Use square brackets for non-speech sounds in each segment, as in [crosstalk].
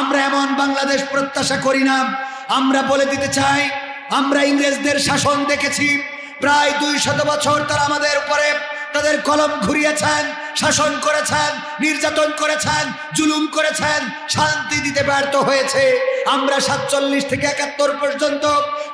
আমরা এমন বাংলাদেশ প্রত্যাশা করি না। আমরা বলে দিতে চাই, আমরা ইংরেজদের শাসন দেখেছি। প্রায় দুই শত বছর তারা আমাদের উপরে তাদের কলম ঘুরিয়েছেন, শাসন করেছেন, নির্যাতন করেছেন, জুলুম করেছেন, শান্তি দিতে ব্যর্থ হয়েছে। আমরা সাতচল্লিশ থেকে একাত্তর পর্যন্ত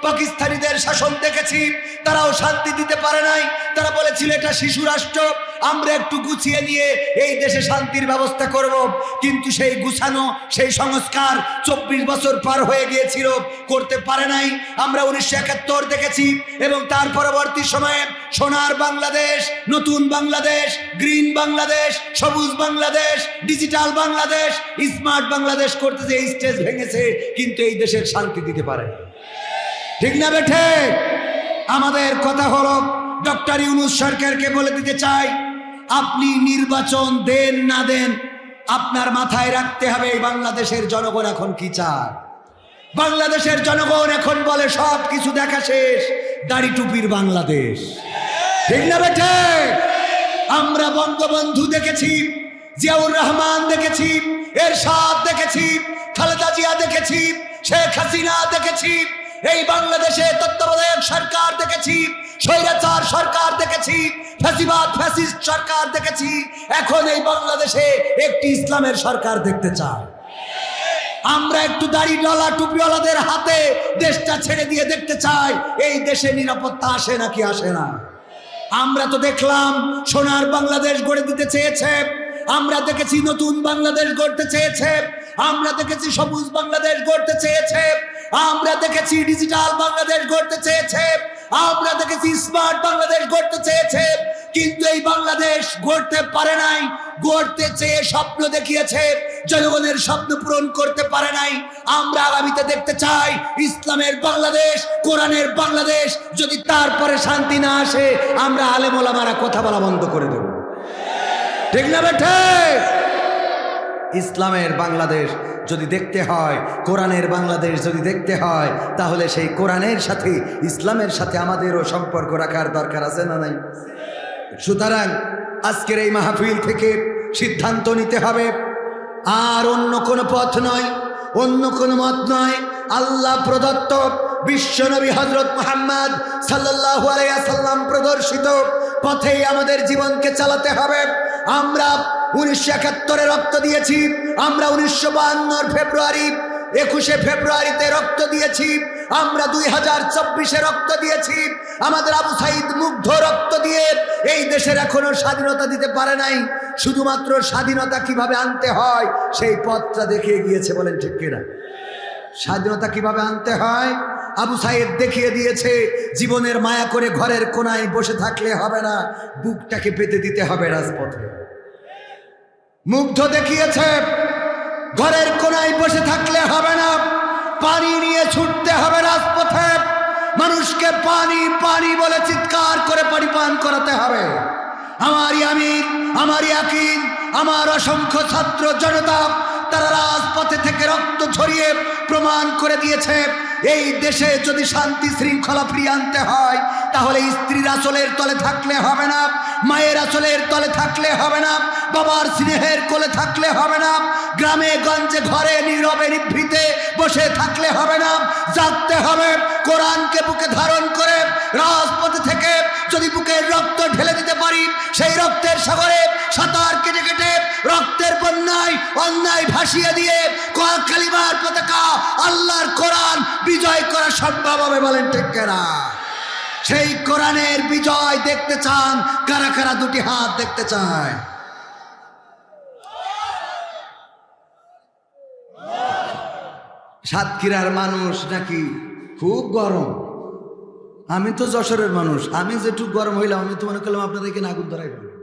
পাকিস্তানিদের শাসন দেখেছি। তারাও শান্তি দিতে পারে নাই। তারা বলেছিল, এটা শিশু রাষ্ট্র আমরা একটু গুছিয়ে নিয়ে এই দেশে শান্তির ব্যবস্থা করব। কিন্তু সেই গুছানো, সেই সংস্কার চব্বিশ বছর পার হয়ে গিয়েছিল, করতে পারে নাই। আমরা উনিশশো একাত্তর দেখেছি এবং তার পরবর্তী সময়ে সোনার বাংলাদেশ, নতুন বাংলাদেশ, গ্রিন বাংলাদেশ, সবুজ বাংলাদেশ, ডিজিটাল বাংলাদেশ, স্মার্ট বাংলাদেশ করতে যে স্টেজ ভেঙেছে, কিন্তু এই দেশের শান্তি দিতে পারে ঠিক না বেঠে? আমাদের কথা হলো, ডক্টর ইউনুস সরকারকে বলে দিতে চাই আপনি নির্বাচন দেন না দেন, আপনার মাথায় রাখতে হবে এই বাংলাদেশের জনগণ এখন কি চায়। বাংলাদেশের জনগণ এখন বলে সব কিছু দেখা শেষ, দাড়ি টুপির বাংলাদেশ। ঠিক না বেঠে? আমরা বঙ্গবন্ধু দেখেছি, জিয়াউর রহমান দেখেছি, এরশাদ দেখেছি, খালেদা জিয়া দেখেছি, শেখ হাসিনা দেখেছি এই বাংলাদেশে তত্ত্বাবধায়ক সরকার দেখেছি, স্বৈরাচার সরকার দেখেছি, ফ্যাসিবাদ, ফ্যাসিস্ট সরকার দেখেছি। এখন এই বাংলাদেশে একটি ইসলামের সরকার দেখতে চায় আমরা একটু দাড়ি ডলা টুপিওয়ালাদের হাতে দেশটা ছেড়ে দিয়ে দেখতে চাই, এই দেশে নিরাপত্তা আসে নাকি আসে না? আমরা তো দেখলাম সোনার বাংলাদেশ গড়ে দিতে চেয়েছে, আমরা দেখেছি নতুন বাংলাদেশ গড়তে চেয়েছে, আমরা দেখেছি সবুজ বাংলাদেশ গড়তে চেয়েছে আমরা দেখেছি ডিজিটাল বাংলাদেশ গড়তে চেয়েছে। আমরা দেখেছি স্মার্ট বাংলাদেশ গড়তে চেয়েছে। কিন্তু এই বাংলাদেশ গড়তে পারে নাই, গড়তে চেয়ে স্বপ্ন দেখিয়েছে। জনগণের স্বপ্ন পূরণ করতে পারে নাই। আমরা আগামীতে দেখতে চাই ইসলামের বাংলাদেশ, কোরআনের বাংলাদেশ। যদি তারপরে শান্তি না আসে, আমরা আলেমোলামারা কথা বলা বন্ধ করে দেব। ঠিক না বেঠে? ইসলামের বাংলাদেশ যদি দেখতে হয়, কোরআনের বাংলাদেশ যদি দেখতে হয়, তাহলে সেই কোরআনের সাথে, ইসলামের সাথে আমাদেরও সম্পর্ক রাখার দরকার আছে না নাই? সুতরাং আজকের এই মাহফিল থেকে সিদ্ধান্ত নিতে হবে, আর অন্য কোনো পথ নয়, অন্য কোনো মত নয়। আল্লাহ প্রদত্ত বিশ্বনবী হজরত মোহাম্মদ সাল্লাহ আলাইসাল্লাম প্রদর্শিত পথেই আমাদের জীবনকে চালাতে হবে। আমরা উনিশশো একাত্তরে রক্ত দিয়েছি। আমরা উনিশশো বাহান্নর ফেব্রুয়ারি, একুশে ফেব্রুয়ারিতে রক্ত দিয়েছি। আমরা দুই হাজার চব্বিশে রক্ত দিয়েছি। আমাদের আবু সাইদ মুগ্ধ রক্ত দিয়ে এই দেশের এখনও স্বাধীনতা দিতে পারে নাই। শুধুমাত্র স্বাধীনতা কীভাবে আনতে হয়, সেই পথটা দেখিয়ে গিয়েছে বলেন ঠিক কিনা? স্বাধীনতা কীভাবে আনতে হয়, আবু সাইদ দেখিয়ে দিয়েছে, জীবনের মায়া করে ঘরের কোনায় বসে থাকলে হবে না, বুকটাকে পেতে দিতে হবে রাজপথে। মুগ্ধ দেখিয়েছে, ঘরের কোনায় বসে থাকলে হবে না, পানি নিয়ে ছুটতে হবে রাজপথে, মানুষকে পানি পানি বলে চিৎকার করে পানি পান করাতে হবে। আমারই আমির আমারই আকিন আমার অসংখ্য ছাত্র জনতা, তারা রাজপথে থেকে রক্ত ঝরিয়ে প্রমাণ করে দিয়েছে এই দেশে যদি শান্তি শৃঙ্খলা ফিরিয়ে আনতে হয়, তাহলে স্ত্রীর আসলের তলে থাকলে হবে না, মায়ের আসলের তলে থাকলে হবে না, বাবার স্নেহের কোলে থাকলে হবে না, গ্রামে, গঞ্জে, ঘরে, নীরবে, নিভৃতে বসে থাকলে হবে না, জাগতে হবে, কোরআনকে বুকে ধারণ করে রাজপথে থেকে যদি বুকের রক্ত ঢেলে দিতে পারি, সেই রক্তের সাগরে সাঁতার কেটে কেটে রক্তের বন্যায়, অন্যায় ভাসিয়ে দিয়ে কালিমার পতাকা আল্লাহর কোরআন বিজয় করা সম্ভব হবে বলেন ঠিক কেনা? সেই কোরআনের বিজয় দেখতে চান, কারা কারা দুটি হাত দেখতে চায়? সাতক্ষীরার মানুষ নাকি খুব গরম। আমি তো যশোরের মানুষ, আমি যেটুকু গরম হইলাম, আমি তো মনে করলাম আপনাদেরকে নাগুর ধরাই ফেলব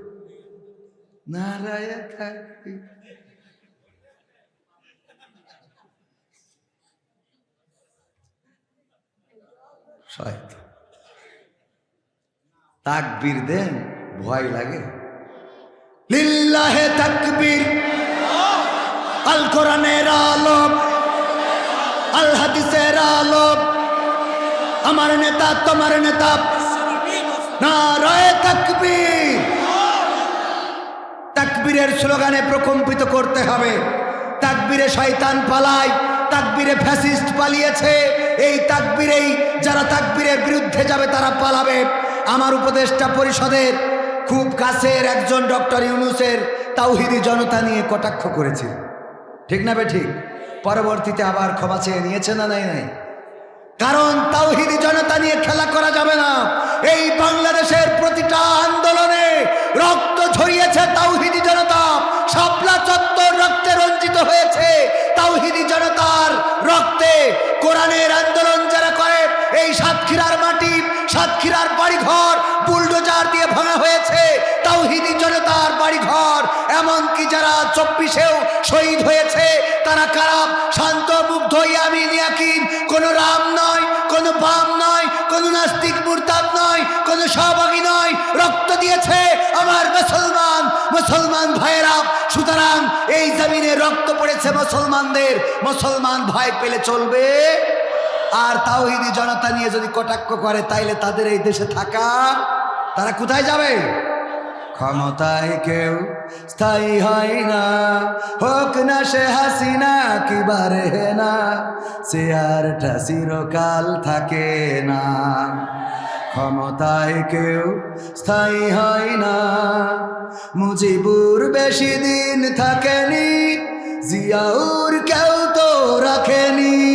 শয়তান। তাকবীর দেন, ভয় লাগে। লিল্লাহে তাকবীর। আল কোরআনের আলম আল হাদিসের আলম আমার নেতা, তোমার নেতা। নারায় তাকবীর। তাকবীরের স্লোগানে প্রকম্পিত করতে হবে। তাকবিরে শয়তান পালায়, তাকবিরে ফ্যাসিস্ট পালিয়েছে। এই তাকবিরেই যারা তাকবিরের বিরুদ্ধে যাবে তারা পালাবে। আমার উপদেষ্টা পরিষদের খুব কাছের একজন ডক্টর ইউনুসের তাওহিদি জনতা নিয়ে কটাক্ষ করেছিল ঠিক না ঠিক? পরবর্তীতে আবার ক্ষমা চেয়ে নিয়েছে না নাই নাই? কারণ তাওহিদি জনতা নিয়ে খেলা করা যাবে না। এই বাংলাদেশের প্রতিটা আন্দোলনে রক্ত ঝরিয়েছে তাওহিদি জনতা। শাপলা চত্বর রক্তে রঞ্জিত হয়েছে তাওহিদি জনতার রক্তে। কোরআনের সাতক্ষীরার বাড়িঘর বুলডোজার দিয়ে ভাঙা হয়েছে। তাওহিদি জনতার বাড়িঘর। এমনকি যারা চব্বিশেও শহীদ হয়েছে, তারা কারাম শান্ত, মুগ্ধ, ইয়ামিন, ইয়াকিন। কোনো রাম নয়, কোনো বাম নয়, কোনো নাস্তিক মুরতাদ নয়, কোনো সহভাগী নয়। রক্ত দিয়েছে আমার মুসলমান। মুসলমান ভাইয়েরা, সুতরাং এই জমিনে রক্ত পড়েছে মুসলমানদের। মুসলমান ভয় পেলে চলবে। আর তাওহিদি জনতা নিয়ে যদি কটাক্ষ করে, তাইলে তাদের এই দেশে থাকা, তারা কোথায় যাবে? ক্ষমতায় কেউ স্থায়ী হয় না। হোক না সে হাসিনা, কি বারে না। আর চিরকাল থাকে না। ক্ষমতায় কেউ স্থায়ী হয় না। মুজিবুর বেশি দিন থাকেনি, জিয়াউর কেউ তো রাখেনি।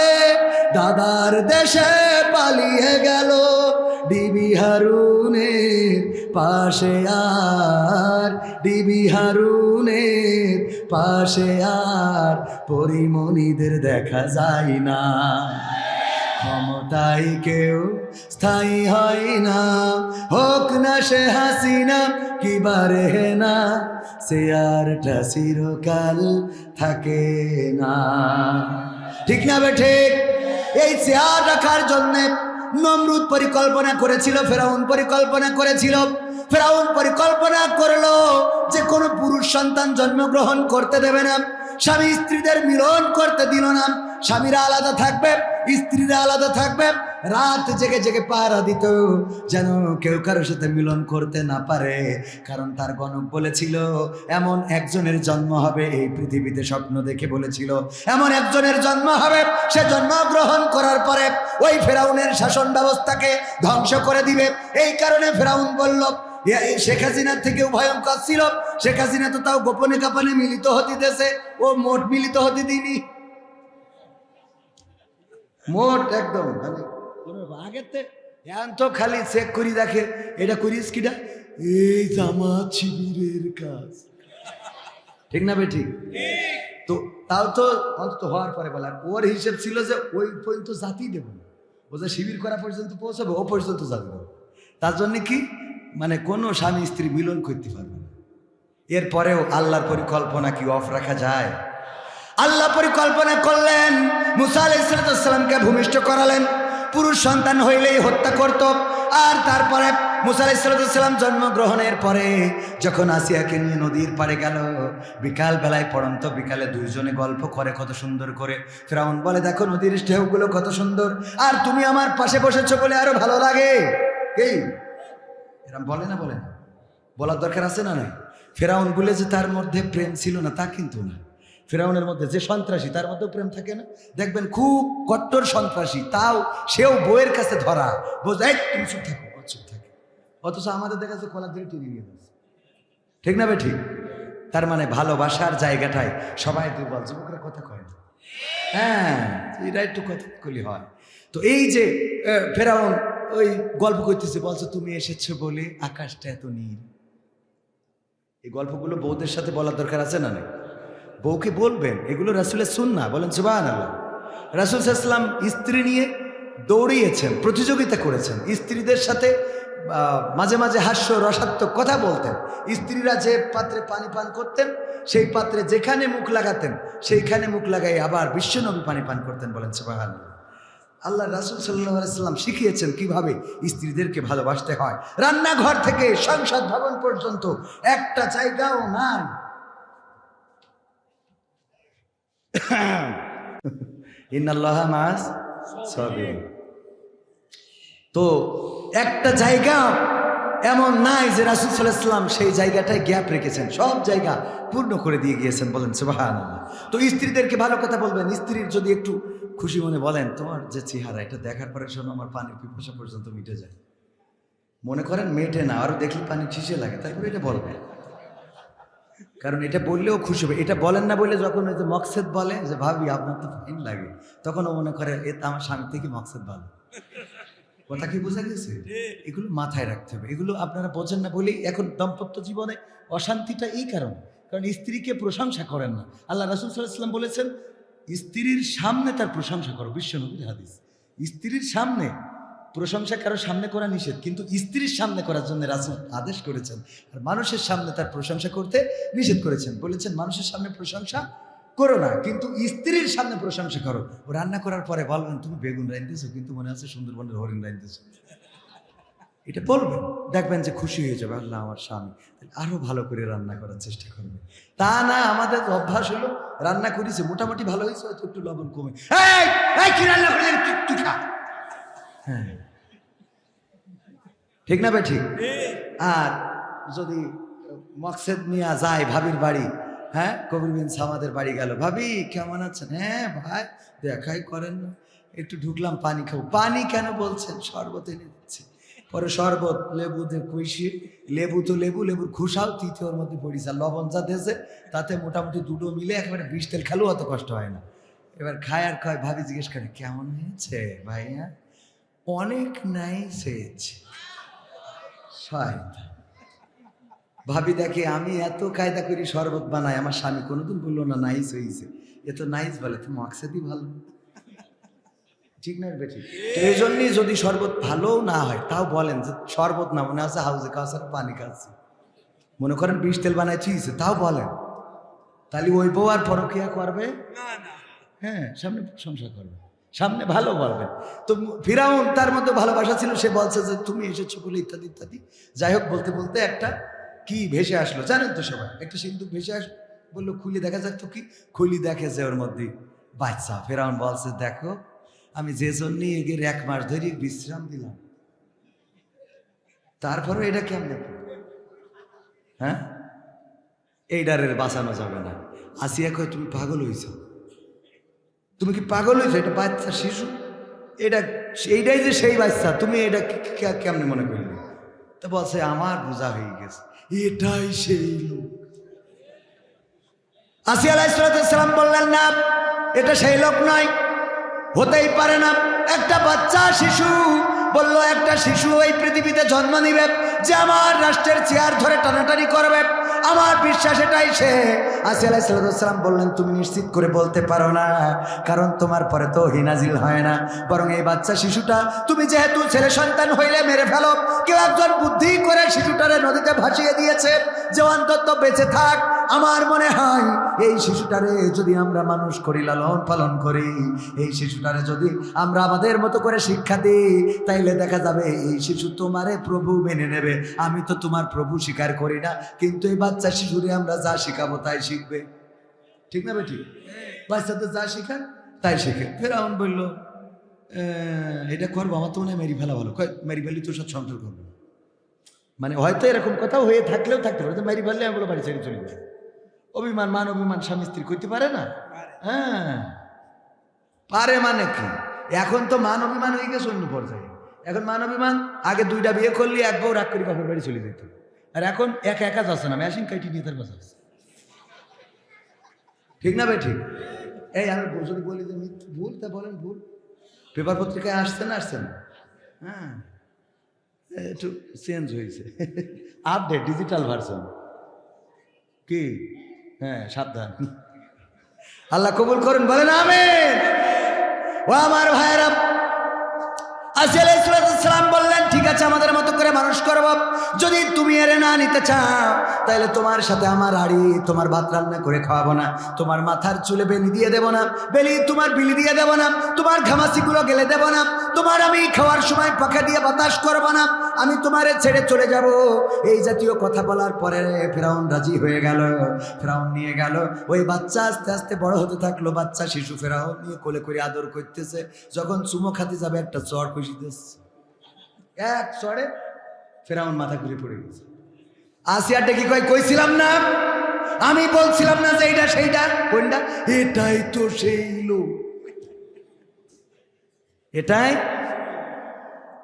দাদার দেশে পালিয়ে গেল ডিবি হারুনের পাশে আর, ডিবি হারুনের পাশে আর পরিমণিদের দেখা যায় না। ক্ষমতায় কেউ স্থায়ী হয় না, হোক না সে হাসিনা, কি বারে না, সে আর চিরকাল থাকে না। ঠিক না বে ঠিক? এই চেয়ার রাখার জন্যে নমরুদ পরিকল্পনা করেছিল, ফেরাউন পরিকল্পনা করেছিল। ফেরাউন পরিকল্পনা করল যে কোনো পুরুষ সন্তান জন্মগ্রহণ করতে দেবে না, স্বামী স্ত্রীদের মিলন করতে দিল না। স্বামীরা আলাদা থাকবে, স্ত্রীরা আলাদা থাকবে। রাত জেগে জেগে পাহারা দিত, যেন কেউ কারোর সাথে মিলন করতে না পারে। কারণ তার গণক বলেছিল, এমন একজনের জন্ম হবে, এই পৃথিবীতে স্বপ্ন দেখে বলেছিল, এমন একজনের জন্ম হবে, সে জন্মগ্রহণ করার পরে ওই ফেরাউনের শাসন ব্যবস্থাকে ধ্বংস করে দিবে। এই কারণে ফেরাউন বলল শেখ হাসিনার থেকেও ভয়ঙ্কর ছিল। শেখ হাসিনা তো তাও গোপনে কাপনে মিলিত হতে দেশে ও মোট মিলিত হতে দিনি মোট একদম মানে আগের এখন তো খালি চেক করি দেখে এটা করিস কিটা? এই জামা শিবিরের কাজ। ঠিক না বেঠিক তো তাও তো অন্তত হওয়ার পরে বলার ওর হিসেব ছিল যে ওই পর্যন্ত জাতি দেব না। ও যে শিবির করা পর্যন্ত পৌঁছাবে ও পর্যন্ত জাতি দেবো। তার জন্য কি? মানে কোনো স্বামী স্ত্রী মিলন করতে পারবে না। এরপরেও আল্লাহর পরিকল্পনা কি অফ রাখা যায়? আল্লাহ পরিকল্পনা করলেন, মুসা আলাইসালামকে ভূমিষ্ঠ করালেন, পুরুষ সন্তান হইলেই হত্যা করত, আর তারপরে মুসা আলাইসালাম জন্মগ্রহণের পরে যখন আসিয়াকে নিয়ে নদীর পারে গেল, বিকাল বেলায় পড়ন্ত বিকালে দুইজনে গল্প করে কত সুন্দর করে। ফেরাউন বলে, দেখো নদীর ঢেউগুলো কত সুন্দর, আর তুমি আমার পাশে বসেছো বলে আরও ভালো লাগে। এই এরম বলে না বলে না। বলার দরকার আছে না নাই? ফেরাউন বলে যে তার মধ্যে প্রেম ছিল না, তা কিন্তু না। ফেরাউনের মধ্যে যে সন্ত্রাসী, তার মধ্যেও প্রেম থাকে না। দেখবেন খুব কট্টর সন্ত্রাসী, তাও সেও বইয়ের কাছে ধরা। বোঝাই তুমি চুপ থাকো চুপ থাকে। অথচ আমাদের দেখা যাচ্ছে কলার দিকে টেনে নিয়ে ঠিক না ঠিক তার মানে ভালোবাসার জায়গাটায় সবাই দুর্বল, যুবকরা কথা কয় না। হ্যাঁ এটা একটু কথা কলি হয়। তো এই যে ফেরাউন ওই গল্প করতেছে, বলছে, তুমি এসেছ বলে আকাশটা এত নীল। এই গল্পগুলো বৌদের সাথে বলার দরকার আছে না না বউকে বলবেন, এগুলো রাসুলের সুন্না বলেন সুবাহ আল্লাহ রাসুল ইসলাম স্ত্রী নিয়ে দৌড়িয়েছেন, প্রতিযোগিতা করেছেন। স্ত্রীদের সাথে মাঝে মাঝে হাস্য, রসাত্মক কথা বলতেন। স্ত্রীরা যে পাত্রে পানি পান করতেন, সেই পাত্রে যেখানে মুখ লাগাতেন, সেইখানে মুখ লাগাই আবার বিশ্বনবী পানি পান করতেন। বলেন সুবাহ আল্লাহ রাসুল সাল্লাহ সাল্লাম শিখিয়েছেন কীভাবে স্ত্রীদেরকে ভালোবাসতে হয়। রান্নাঘর থেকে সংসদ ভবন পর্যন্ত একটা জায়গাও নাই। [coughs] মাস। তো একটা জায়গা এমন নাই যে রাসুল সাল্লাহাম সেই জায়গাটায় গ্যাপ রেখেছেন, সব জায়গা পূর্ণ করে দিয়ে গিয়েছেন বলেন সুবাহান তো স্ত্রীদেরকে ভালো কথা বলবেন, স্ত্রীর যদি একটু খুশি মনে বলেন, তোমার যে চেহারা, এটা দেখার পরে শোনো আমার পানির পিপাসা পর্যন্ত মিটে যায়। মনে করেন মেটে না, আরও দেখলে পানি ছিসে লাগে, তারপরে এটা বলবে কারণ এটা বললেও খুশি হবে। এটা বলেন না বলে যখন ওই যে মকসেদ বলে যে, ভাবি, আপনার তো ফাইন লাগে। তখন ও মনে করে, এ আমার স্বামী থেকে মকসেদ ভালো কথা কি বোঝা গেছে? এগুলো মাথায় রাখতে হবে। এগুলো আপনারা বোঝেন না বলেই এখন দাম্পত্য জীবনে অশান্তিটা এই কারণ। কারণ স্ত্রীকে প্রশংসা করেন না। আল্লাহ রাসুল সাল্লাহাম বলেছেন, স্ত্রীর সামনে তার প্রশংসা করো। বিশ্বনবীর হাদিস। স্ত্রীর সামনে প্রশংসা কারও সামনে করা নিষেধ, কিন্তু স্ত্রীর সামনে করার জন্য রাসুল আদেশ করেছেন। আর মানুষের সামনে তার প্রশংসা করতে নিষেধ করেছেন। বলেছেন, মানুষের সামনে প্রশংসা করো না, কিন্তু স্ত্রীর সামনে প্রশংসা করো। ও রান্না করার পরে বলবেন, তুমি বেগুন রাঁধতেছো, কিন্তু মনে আছে সুন্দরবনের হরিণ রাঁধতেছো। এটা বলবেন, দেখবেন যে খুশি হয়ে যাবে, আল্লাহ আমার স্বামী, তাহলে আরও ভালো করে রান্না করার চেষ্টা করবে। তা না, আমাদের অভ্যাস হলো, রান্না করেছে, মোটামুটি ভালো হয়েছে, হয়তো একটু লবণ কমে। কি রান্না করলেন? তুই তুই খা। হ্যাঁ। ঠিক না ভাই ঠিক? আর যদি মকসেদ নিয়ে যায় ভাবির বাড়ি হ্যাঁ কবির বিন সামাদের বাড়ি গেল ভাবি কেমন আছেন? হ্যাঁ ভাই দেখাই করেন না। একটু ঢুকলাম পানি খাব। পানি কেন বলছেন? শরবত এনে দিচ্ছি। পরে শরবত লেবু দিয়ে কুইশি লেবু তো লেবু লেবুর খুশাও তৃতীয়র মধ্যে পড়িস আর লবণ যা দেশে তাতে মোটামুটি দুটো মিলে একেবারে বিষ তেল খেলেও অত কষ্ট হয় না। এবার খায় আর খায় ভাবি জিজ্ঞেস করে কেমন হয়েছে ভাইয়া? অনেক নাইস হয়েছে। ভাবি দেখে আমি এত কায়দা করি শরবত বানাই আমার স্বামী কোনোদিন বলল না নাইস হয়েছে এ তো নাইস বলে তো মকসেদই ভালো। ঠিক না বেটি? তো এই জন্যই যদি শরবত ভালোও না হয় তাও বলেন যে শরবত না মনে আছে হাউজে কাউসার পানি খাচ্ছি। মনে করেন বিষ তেল বানাইছিস তাও বলেন। তাহলে ওই বউ আর পরকিয়া করবে? হ্যাঁ সামনে প্রশংসা করবে। সামনে ভালো বলবে। তো ফিরাউন তার মধ্যে ভালোবাসা ছিল, সে বলছে যে, তুমি এসেছ বলে ইত্যাদি ইত্যাদি। যাই হোক, বলতে বলতে একটা কি ভেসে আসলো, জানেন তো সবাই? একটা সিন্ধু ভেসে আস বলল, খুলি, দেখা যাক তো কি? খুলি দেখে যে ওর মধ্যে বাচ্চা। ফেরাউন বলছে, দেখো, আমি যে জন্যে এগের এক মাস ধরে বিশ্রাম দিলাম তারপরে এটা কেমনে? হ্যাঁ? এই ডারের বাঁচানো যাবে না। আসিয়া কয়, তুমি পাগল হয়েছ তুমি কি পাগল হয়েছো? এটা বাচ্চা, শিশু? এটা এইটাই যে সেই বাচ্চা, তুমি এটা কে- কে- মনে করলে? তো বলছে, আমার বোঝা হয়ে গেছে। এটাই সেই লোক। আসি আলাইসালাম বললেন, না, এটা সেই লোক নয়। হতেই পারে না। একটা বাচ্চা, শিশু। বলল, একটা শিশু এই পৃথিবীতে জন্ম নিবে, যে আমার রাষ্ট্রের চেয়ার ধরে টানাটানি করবে। আমার বিশ্বাস এটাই সে। আসি আলাইসালাম বললেন, তুমি নিশ্চিত করে বলতে পারো না, কারণ তোমার পরে তো হিনাজিল হয় না। বরং এই বাচ্চা শিশুটা, তুমি যেহেতু ছেলে সন্তান হইলে মেরে ফেলো, কেউ একজন বুদ্ধি করে শিশুটারে নদীতে ভাসিয়ে দিয়েছে। যে অন্তত বেঁচে থাক আমার মনে হয় এই শিশুটারে যদি আমরা মানুষ করি লালন পালন করি এই শিশুটারে যদি আমরা আমাদের মতো করে শিক্ষা দিই তাইলে দেখা যাবে এই শিশু তোমারে প্রভু মেনে নেবে। আমি তো তোমার প্রভু স্বীকার করি না কিন্তু এই বাচ্চা শিশুরে আমরা যা শিখাবো তাই শিখবে। ঠিক না বেটি? বাচ্চাদের যা শিখান তাই শিখে। ফেরাউন বলল "আহ, এটা করব আমার তো মনে হয় মেরি ফেলা ভালো। মেরি ফেলি তোর সাথে সংসার করব মানে হয়তো এরকম কথা হয়ে থাকলেও থাকতে পারে মেরি ফেললে আমি বলো বাড়ি ছেড়ে চলে যাবে অভিমান মান অভিমান স্বামী স্ত্রী করতে পারে না? হ্যাঁ। পারে মানে কি? এখন তো মান অভিমান হয়ে গেছে অন্য পর্যায়ে। এখন মান অভিমান আগে দুইটা বিয়ে করলে এক বউ রাগ করে বাপের বাড়ি চলে যেত। আর এখন একা একা যাচ্ছে না মেশিন কাটি নিয়ে তার বাসা আছে। ঠিক না ভাই ঠিক? এই আমি যদি বলি যে ভুল তা বলেন ভুল। পেপার পত্রিকায় আসছে না আসছে না? হ্যাঁ। একটু চেঞ্জ হয়েছে। আপডেট ডিজিটাল ভার্সন কি? হ্যাঁ সাবধান। আল্লাহ কবুল করুন বলেন আমেন। ও আমার আসসালাম বললেন, ঠিক আছে, আমাদের মতো করে মানুষ করব। যদি তুমি এরে না নিতে চাও তাহলে তোমার সাথে আমার হাড়ি, তোমার ভাত রান্না করে খাওয়াবো না। তোমার মাথার চুলে বেলি দিয়ে দেবো না, বেলি, তোমার বিলি দিয়ে দেবো না, তোমার ঘামাসিগুলো গেলে দেবো না, তোমার আমি খাওয়ার সময় পাখা দিয়ে বাতাস করব না, আমি তোমারে ছেড়ে চলে যাব। এই জাতীয় কথা বলার পরে ফেরাউন রাজি হয়ে গেল। ফেরাউন নিয়ে গেল। ওই বাচ্চা আস্তে আস্তে বড় হতে থাকল। বাচ্চা শিশু ফেরাউন নিয়ে কোলে করে আদর করতেছে। যখন চুমো খাতে যাবে একটা চর এক ফেরাউন মাথা ঘুরে পড়ে গেছে। আসিয়াটা কি কয়, কইছিলাম না? আমি বলছিলাম না যে এইটা সেইটা কোনটা এটাই তো সেই লোক। এটাই?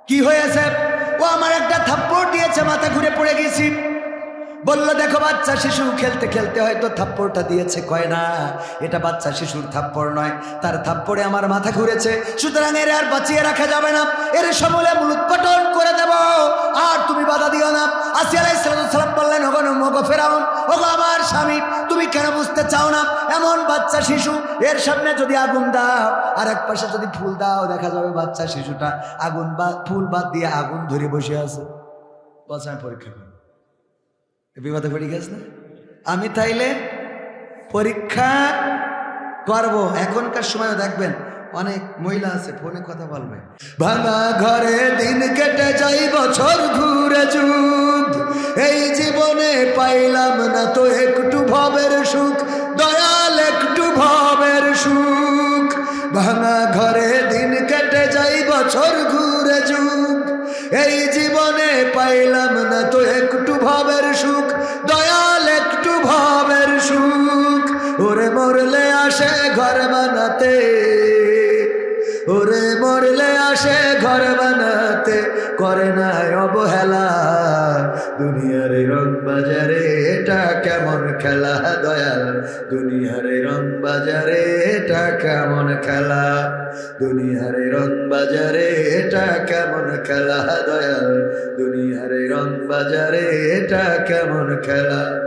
কি হয়েছে? ও আমার একটা থাপ্পড় দিয়েছে, মাথা ঘুরে পড়ে গেছি। বলল, দেখো, বাচ্চা শিশু খেলতে খেলতে হয়তো থাপ্পড়টা দিয়েছে, কয় না? এটা বাচ্চা শিশুর থাপ্পড় নয়। তার থাপ্পড়ে আমার মাথা ঘুরেছে। সুতরাং এর আর বাঁচিয়ে রাখা যাবে না। এর সমূলে মূলোৎপাটন করে দেব। আর তুমি বাধা দিও না। আসিয়া আলাইসালাম বললেন, ওগো মগো ফেরাউন, ওগো আমার স্বামী, তুমি কেন বুঝতে চাও না? এমন বাচ্চা শিশু, এর সামনে যদি আগুন দাও, আর এক পাশে যদি ফুল দাও, দেখা যাবে বাচ্চা শিশুটা আগুন বা, ফুল বাদ দিয়ে আগুন ধরে বসে আছে। আমি পরীক্ষা বিপদে পড়ে গেছে না? আমি তাইলে পরীক্ষা করব। এখনকার সময় দেখবেন অনেক মহিলা আছে, ফোনে কথা বলবে। ভাঙা ঘরে দিন কেটে যাই, বছর ঘুরে যুগ। এই জীবনে পাইলাম না তো একটু ভবের সুখ, দয়াল একটু ভবের সুখ। ভাঙা ঘরে দিন কেটে যাই, বছর ঘুরে যুগ। এই জীবনে পাইলাম না তো একটু ভাবের সুখ, দয়াল একটু ভাবের সুখ। ওরে মরলে আসে ঘর বানাতে, ওরে মরলে আসে ঘর বানাতে। করে নাই অবহেলা। দুনিয়ার রং বাজারে এটা কেমন খেলা? দয়াল, দুনিয়ার রং বাজারে এটা কেমন খেলা? দুনিয়ার রং বাজারে এটা কেমন খেলা? দয়াল, দুনিয়ার রং বাজারে এটা কেমন খেলা?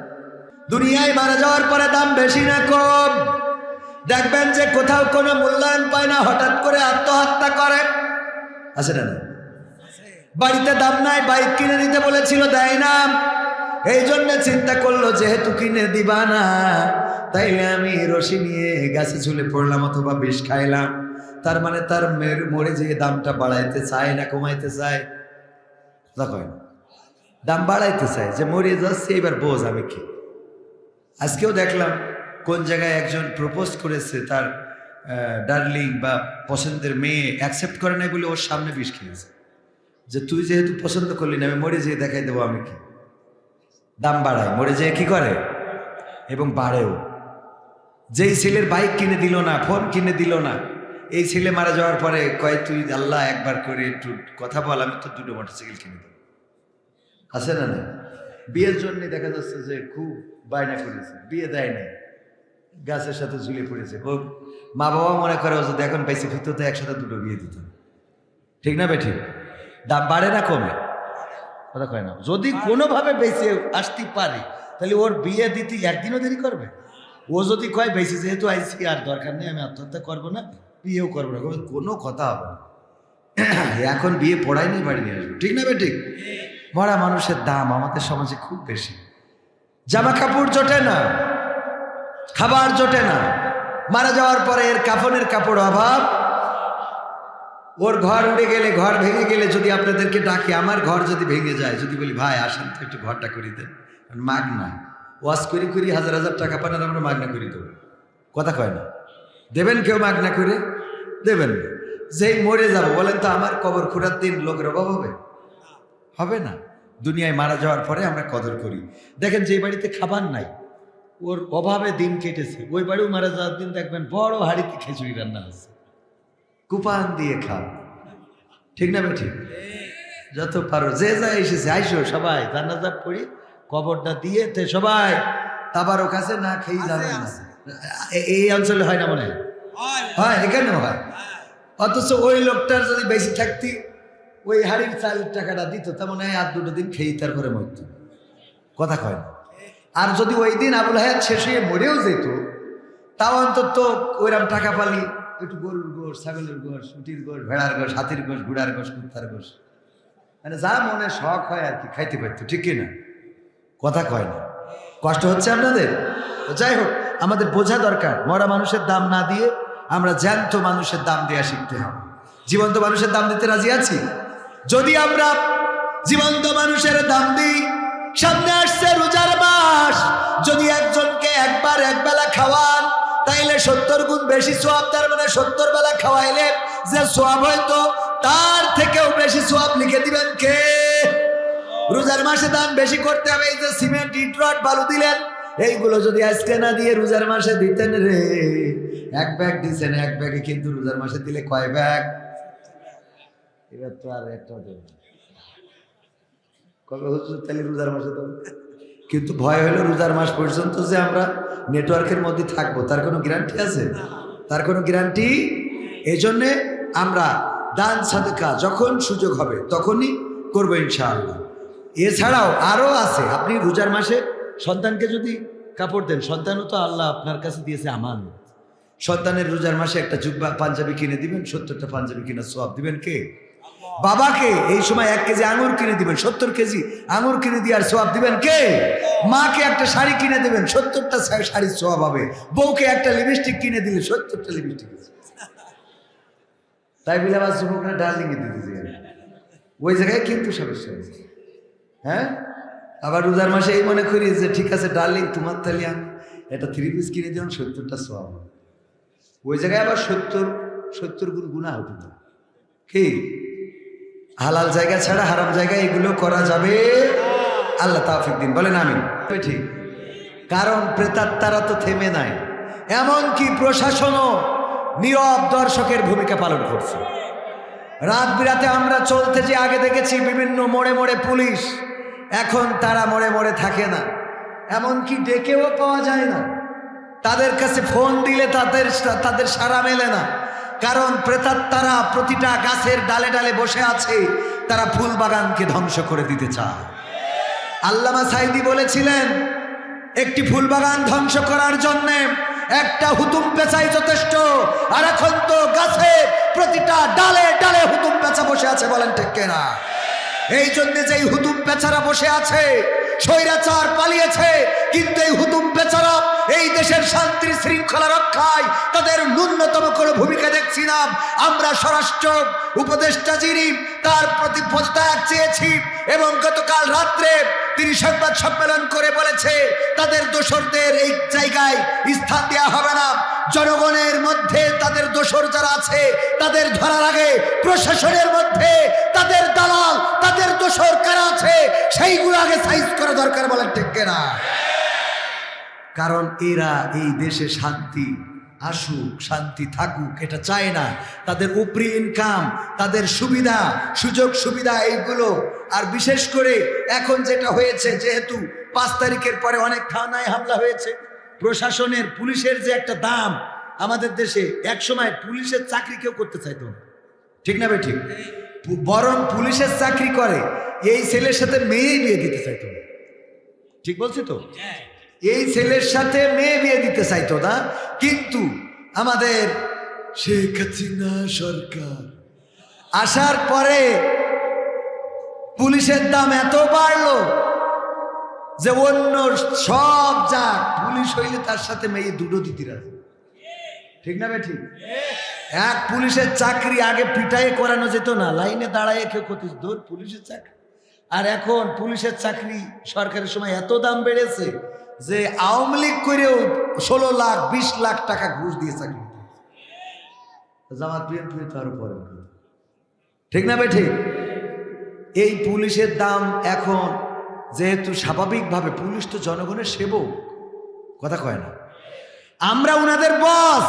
দুনিয়ায় মারা যাওয়ার পরে দাম বেশি না কম। দেখবেন যে কোথাও কোনো মূল্যায়ন পায় না, হঠাৎ করে আত্মহত্যা করে। আছে না? বাড়িতে দাম নাই, বাইক কিনে দিতে বলেছিল, দেয় না। এই জন্য চিন্তা করল, যেহেতু কিনে দিবা না, তাইলে আমি রশি নিয়ে গাছে ঝুলে পড়লাম অথবা বিষ খাইলাম। তার মানে তার মেয়ের মরে যে দামটা বাড়াইতে চায় না, কমাইতে চায়। দেখেন দাম বাড়াইতে চায়, যে মরে যাচ্ছে, এবার বোঝ আমি কি। আজকেও দেখলাম কোন জায়গায় একজন প্রপোজ করেছে তার ডার্লিং বা পছন্দের মেয়ে অ্যাকসেপ্ট করে নাই বলে ওর সামনে বিষ খেয়েছে। যে তুই যেহেতু পছন্দ করলি না, আমি মরে যেয়ে দেখাই দেবো আমি কি। দাম বাড়ায়, মরে যেয়ে কি করে? এবং বাড়েও। যেই ছেলের বাইক কিনে দিল না ফোন কিনে দিল না, এই ছেলে মারা যাওয়ার পরে কয়, তুই আল্লাহ একবার করে একটু কথা বল, আমি তো দুটো মোটরসাইকেল কিনে দেবো। আছে না না বিয়ের জন্য দেখা যাচ্ছে যে খুব বায়না করেছে, বিয়ে দেয় নাই। গাছের সাথে ঝুলে পড়েছে। ও মা বাবা মনে করে, ও যদি এখন পাইছে তো একসাথে দুটো বিয়ে দিত। ঠিক না বেঠিক? দাম বাড়ে না কমে। কথা কয় না। যদি কোনোভাবে বেঁচে আসতে পারে, তাহলে ওর বিয়ে দিতে একদিনও দেরি করবে? ও যদি কয় বেশি যেহেতু আইসি আর দরকার নেই, আমি আত্মহত্যা করব না, বিয়েও করব না। কোনো কথা হবে না। এখন বিয়ে পড়াই বাড়ি নিয়ে আসব। ঠিক না বে ঠিক মরা মানুষের দাম আমাদের সমাজে খুব বেশি। জামা কাপড় জোটে না, খাবার জোটে না। মারা যাওয়ার পরে এর কাফনের কাপড় অভাব। ওর ঘর উড়ে গেলে, ঘর ভেঙে গেলে যদি আপনাদেরকে ডাকে, আমার ঘর যদি ভেঙে যায়, যদি বলি, ভাই, আসেন তো একটু ঘরটা করি দেন। মাগ না ওয়াশ করি করি হাজার হাজার টাকা আর আমরা মাগনা করি দেবো। কথা কয় না। দেবেন কেউ মাগনা করে? দেবেন যেই মরে যাব, বলেন তো আমার কবর খুঁড়ার দিন লোকের অভাব হবে? হবে না। দুনিয়ায় মারা যাওয়ার পরে আমরা কদর করি। দেখেন যে বাড়িতে খাবার নাই ওর অভাবে দিন কেটেছে। ওই বাড়িও মারা যাওয়ার দিন দেখবেন বড় হাড়িতে খিচুড়ি রান্না আছে কুপান দিয়ে খাও। ঠিক না বেঠি? যত পারো যে যা এসেছে আইসো সবাই জানাজা পড়ি কবরটা দিয়ে তে সবাই তাবারও কাছে না খেয়ে যাবে না। এই অঞ্চলে হয় না মনে হয়? হয়। এখানেও হয়। অথচ ওই লোকটার যদি বেশি থাকতি ওই হাড়ির চালের টাকাটা দিত তেমন হয় আর দুটো দিন খেয়ে তারপরে মরত। কথা কয় না। আর যদি ওই দিন আবুল হায়াত শেষ মরেও যেত, তাও অন্তত ওইরকম টাকা পালি, একটু গরুর গোশ, ছাগলের গোশ, উটির গোশ, ভেড়ার গোশ, হাতির গোশ, ঘোড়ার গোশ, কুত্তার গোশ। মানে যা মনে শখ হয় আর কি, খাইতে পারতো, ঠিক না? কথা কয় না। কষ্ট হচ্ছে আপনাদের? যাই হোক, আমাদের বোঝা দরকার, মরা মানুষের দাম না দিয়ে আমরা জ্যান্ত মানুষের দাম দেওয়া শিখতে হবে। জীবন্ত মানুষের দাম দিতে রাজি আছি? যদি আমরা জীবন্ত মানুষের দাম দিই, সামনে আসছে রোজার মাস। যদি একজনকে একবার এক বেলা খাওয়ান, তাইলে সত্তর গুণ বেশি সোয়াব, তার মানে সত্তর বেলা খাওয়াইলে যে সোয়াব হয়তো, তার থেকেও বেশি সোয়াব লিখে দিবেন কে? রোজার মাসে দান বেশি করতে হবে, এই যে সিমেন্ট, ইট বালু দিলেন, এইগুলো যদি আজকে না দিয়ে রোজার মাসে দিতেন রে। এক ব্যাগ দিচ্ছেন এক ব্যাগে কিন্তু রোজার মাসে দিলে কয় ব্যাগ? এবার তো আর একটা দেবে কবে হুজুর তাহলে রোজার মাসে দেবো কিন্তু ভয় হলো রোজার মাস পর্যন্ত যে আমরা নেটওয়ার্কের মধ্যে থাকব। তার কোনো গ্যারান্টি আছে? তার কোনো গ্যারান্টি এই জন্যে আমরা দান, সাদকা যখন সুযোগ হবে তখনই করব ইনশাআল্লাহ। এছাড়াও আরও আছে। আপনি রোজার মাসে সন্তানকে যদি কাপড় দেন, সন্তানও তো আল্লাহ আপনার কাছে দিয়েছে আমান সন্তানের রোজার মাসে একটা জুব্বা পাঞ্জাবি কিনে দিবেন, সত্তরটা পাঞ্জাবি কিনা সব দিবেন কে? বাবাকে এই সময় এক কেজি আঙুর কিনে দিবেন, সত্তর কেজি আঙুর কিনে দিয়ে আর সোয়াব দিবেন কে? মাকে একটা শাড়ি কিনে দেবেন, সত্তরটা শাড়ির সোয়াব হবে। বউকে একটা লিপস্টিক কিনে দিলে সত্তরটা লিপস্টিক তাই বলে আবার যুবকরা ডার্লিং এ দিতে ওই জায়গায় কিন্তু সমস্যা হয়েছে। হ্যাঁ? আবার রোজার মাসে এই মনে করি যে, ঠিক আছে, ডার্লিং, তোমার তাহলে আমি একটা থ্রি পিস কিনে দিলাম সত্তরটা সোয়াব হবে। ওই জায়গায় আবার সত্তর সত্তর গুণ গুণা হতো না কি? হালাল জায়গা ছাড়া হারাম জায়গায় এগুলো করা যাবে। আল্লাহ তাফিক দিন। বলেন আমি ঠিক? কারণ প্রেতাত্মারা তো থেমে নাই। এমনকি প্রশাসনও নীরব দর্শকের ভূমিকা পালন করছে। রাত বিরাতে আমরা চলতে যে আগে দেখেছি বিভিন্ন মোড়ে মোড়ে পুলিশ এখন তারা মোড়ে মোড়ে থাকে না। এমনকি ডেকেও পাওয়া যায় না। তাদের কাছে ফোন দিলে তাদের তাদের সাড়া মেলে না। কারণ প্রেতাত্মারা প্রতিটা গাছের ডালে ডালে বসে আছে, তারা ফুল বাগানকে ধ্বংস করে দিতে চায়। আল্লামা সাইদি বলেছিলেন, একটি ফুল বাগান ধ্বংস করার জন্য একটা হুতুম পেঁচাই যথেষ্ট, আর এখন তো গাছে প্রতিটা ডালে ডালে হুতুম পেঁচা বসে আছে, বলেন ঠিক কেনা? এই জন্য যেই হুতুম পেঁচারা বসে আছে স্বৈরাচার পালিয়েছে, কিন্তু এই হুতুম পেঁচারা এই দেশের শান্তির শৃঙ্খলা রক্ষায় তাদের ন্যূনতম কোনো ভূমিকা দেখছি না। আমরা স্বরাষ্ট্র উপদেষ্টা যিনি, তার প্রতি পদত্যাগ চেয়েছি এবং গতকাল রাত্রে তিনি সংবাদ সম্মেলন করে বলেছে, তাদের দোসরদের এই জায়গায় স্থান দেওয়া হবে না। জনগণের মধ্যে তাদের দোসর যারা আছে, তাদের ধরার আগে প্রশাসনের মধ্যে তাদের দালাল, তাদের দোসর কারা আছে, সেইগুলো আগে সাইজ করা দরকার বলেন ঠিক না কারণ এরা এই দেশে শান্তি আসুক, শান্তি থাকুক, এটা চায় না। তাদের উপরি ইনকাম তাদের সুবিধা, সুযোগ সুবিধা এইগুলো। আর বিশেষ করে এখন যেটা হয়েছে, যেহেতু পাঁচ তারিখের পরে অনেক থানায় হামলা হয়েছে প্রশাসনের পুলিশের যে একটা দাম আমাদের দেশে, এক সময় পুলিশের চাকরি কেউ করতে চাইতো ঠিক না ভাই, ঠিক? বরং পুলিশের চাকরি করে, এই ছেলের সাথে মেয়েই বিয়ে দিতে চাইতো ঠিক বলছি তো? এই ছেলের সাথে মেয়ে বিয়ে দিতে চাইতো না, কিন্তু আমাদের শেখ হাসিনা সরকার আসার পরে পুলিশের দাম এত বাড়লো যে অন্য সব যা পুলিশ হইলে তার সাথে মেয়ে দুটো দিতে রাজি ঠিক না ভাই ঠিক এক পুলিশের চাকরি আগে পিটাই করানো যেত না, লাইনে দাঁড়ায় কেউ ক্ষতি দূর পুলিশের চাকরি। আর এখন পুলিশের চাকরি সরকারের সময় এত দাম বেড়েছে যে আওয়ামী লীগ করেও ষোলো লাখ, বিশ লাখ টাকা ঘুষ দিয়ে চাকরি। জামাত বিএনপি তো আরও পরে ঠিক না ভাই ঠিক এই পুলিশের দাম এখন যেহেতু স্বাভাবিকভাবে পুলিশ তো জনগণের সেবক। কথা কয় না। আমরা উনাদের বস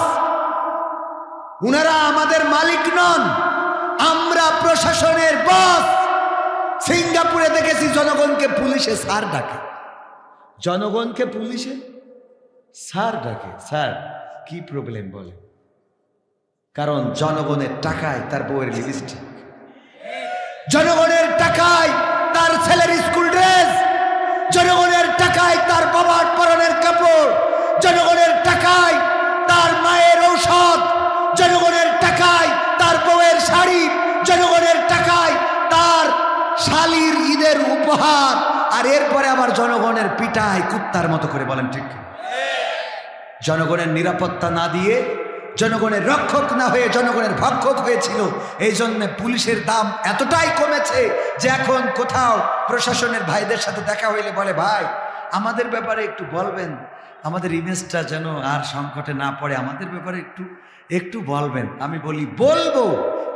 উনারা আমাদের মালিক নন। আমরা প্রশাসনের বস সিঙ্গাপুরে দেখেছি জনগণকে পুলিশে স্যার ডাকে। জনগণকে পুলিশে স্যার ডাকে। স্যার, কি প্রবলেম বলে? কারণ জনগণের টাকায় তার বউয়ের লিপস্টিক জনগণের টাকায় তার ছেলের স্কুল ড্রেস জনগণের টাকায় তার বাবার পরনের কাপড় জনগণের টাকায় তার মায়ের ঔষধ জনগণের টাকায় তার বউয়ের শাড়ি জনগণের টাকায় তার শালির ঈদের উপহার। আর এরপরে আবার জনগণের পিটায় কুত্তার মতো করে বলেন ঠিক। জনগণের নিরাপত্তা না দিয়ে জনগণের রক্ষক না হয়ে জনগণের ভক্ষক হয়েছিল। এই জন্যে পুলিশের দাম এতটাই কমেছে যে এখন কোথাও প্রশাসনের ভাইদের সাথে দেখা হইলে বলে, ভাই, আমাদের ব্যাপারে একটু বলবেন। আমাদের ইমেজটা যেন আর সংকটে না পড়ে, আমাদের ব্যাপারে একটু একটু বলবেন। আমি বলি, বলব,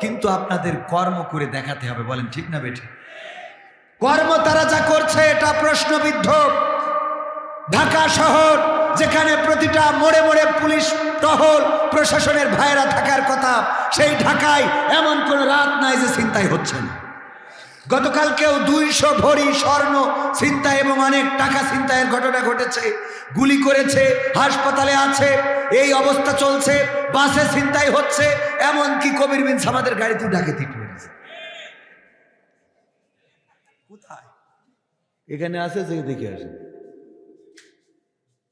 কিন্তু আপনাদের কর্ম করে দেখাতে হবে। বলেন, ঠিক না বেঠিক কর্ম তারা যা করছে, এটা প্রশ্নবিদ্ধ। ঢাকা শহর যেখানে প্রতিটা মোড়ে মোড়ে পুলিশ টহল প্রশাসনের ভাইরা থাকার কথা, সেই ঢাকায় এমন কোন রাত নাই যে চিন্তাই হচ্ছে না। গতকালকেও দুইশো ভরি স্বর্ণ ছিনতাই এবং অনেক টাকা ছিনতাইয়ের ঘটনা ঘটেছে। গুলি করেছে, হাসপাতালে আছে, এই অবস্থা চলছে, বাসে ছিনতাই হচ্ছে, এমনকি কবির বিন আমাদের গাড়িতেও ডাকাতি করেছে কোথায়? এখানে আছে যে দেখে আসে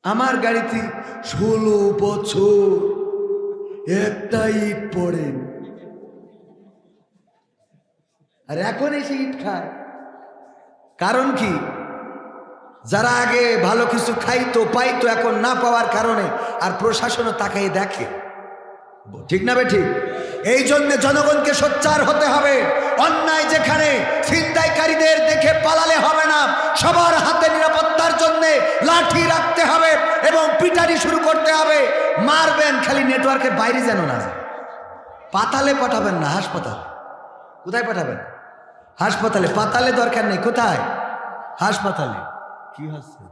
আমার গাড়িতে ষোলো বছর একটা ইট পড়ে। আর এখন এসে ইট খায়। কারণ কি? যারা আগে ভালো কিছু খাইতো, পাইতো, এখন না পাওয়ার কারণে আর প্রশাসনও তাকাই দেখে। ঠিক না বে ঠিক? এই জন্য জনগণকে সোচ্চার হতে হবে। অন্যায় যেখানে ছিনতাইকারীদের দেখে পালালে হবে না। সবার হাতে নিরাপত্তার জন্য লাঠি রাখতে হবে এবং পিটারি শুরু করতে হবে। মারবেন খালি নেটওয়ার্কের বাইরে যেন না যায়। পাতালে পাঠাবেন না, হাসপাতাল। কোথায় পাঠাবেন? হাসপাতালে। পাতালে দরকার নেই, কোথায়? হাসপাতালে। কি হচ্ছে?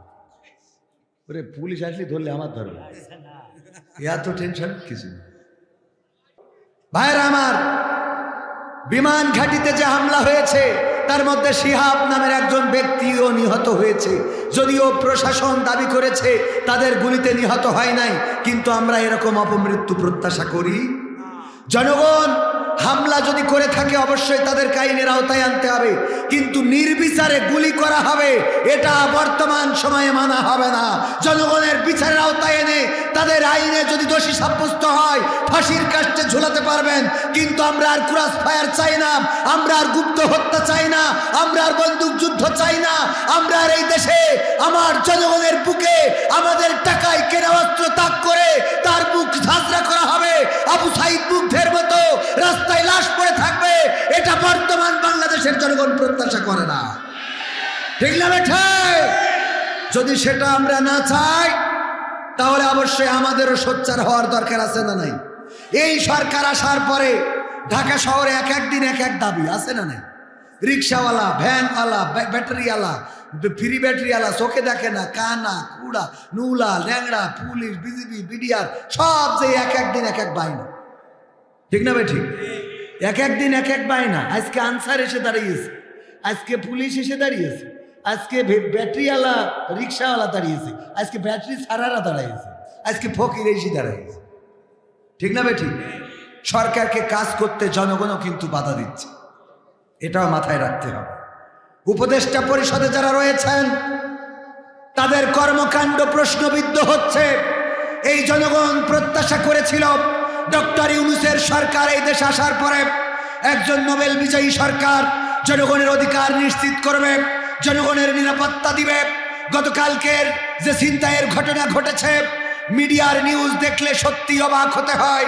ওরে পুলিশ আসলে ধরলে আমার ধরবে। এত টেনশন? কিছু না। ভাইরা আমার, বিমান ঘাটিতে যে হামলা হয়েছে, তার মধ্যে শিহাব নামের একজন ব্যক্তিও নিহত হয়েছে। যদিও প্রশাসন দাবি করেছে, তাদের গুলিতে নিহত হয় নাই, কিন্তু আমরা এরকম অপমৃত্যু প্রত্যাশা করি। জনগণ হামলা যদি করে থাকে, অবশ্যই তাদেরকে আইনের আওতায় আনতে হবে। কিন্তু নির্বিচারে গুলি করা হবে, এটা বর্তমান সময়ে মানা হবে না। জনগণের বিচারের আওতায় এনে তাদের আইনে যদি দোষী সাব্যস্ত হয়, ফাঁসির কাস্টে ঝুলাতে পারবেন। কিন্তু আমরা আর ক্রাস ফায়ার চাই না, আমরা আর গুপ্ত হত্যা চাই না, আমরা আর বন্দুক যুদ্ধ চাই না, আমরা আর এই দেশে আমার জনগণের বুকে আমাদের টাকায় কেনা অস্ত্র তাক করে তার বুক ঝাঁঝরা করা হবে। আবু সাইদ মুগ্ধের মতো রাস্তায় লাশ পড়ে থাকবে, এটা বর্তমান বাংলাদেশের জনগণ প্রত্যাশা করে না। ঠিক না যদি সেটা আমরা না চাই, তাহলে অবশ্যই আমাদেরও সোচ্চার হওয়ার দরকার আছে না নাই? এই সরকার আসার পরে ঢাকা শহরে এক এক দিন এক এক দাবি, আছে না নাই? রিক্সাওয়ালা, ভ্যানওয়ালা, ব্য- ব্যাটারিওয়ালা ফ্রি ব্যাটারিওয়ালা, চোখে দেখে না, কানা, কুড়া, নুলা, ল্যাংড়া, পুলিশ, বিজিবি, বিডিআর, সব যে এক এক দিন এক এক বাহিনী। ঠিক না ভাই ঠিক এক এক দিন এক এক বাহিনা আজকে আনসার এসে দাঁড়িয়েছে। আজকে পুলিশ এসে দাঁড়িয়েছে। আজকে ব্যাটারিওয়ালা, রিক্সাওয়ালা দাঁড়িয়েছে। আজকে ব্যাটারি ছাড়ারা দাঁড়িয়েছে আজকে ফকির এসে দাঁড়িয়েছে ঠিক না ঠিক সরকারকে কাজ করতে জনগণও কিন্তু বাধা দিচ্ছে। এটাও মাথায় রাখতে হবে। উপদেষ্টা পরিষদে যারা রয়েছেন, তাদের কর্মকাণ্ড প্রশ্নবিদ্ধ হচ্ছে। এই জনগণ প্রত্যাশা করেছিল ডক্টর ইউনুসের সরকার এই দেশে আসার পরে একজন নোবেল বিজয়ী সরকার জনগণের অধিকার নিশ্চিত করবে, জনগণের নিরাপত্তা দিবে। গতকালকের যে ছিনতাইয়ের ঘটনা ঘটেছে, মিডিয়ার নিউজ দেখলে সত্যি অবাক হতে হয়।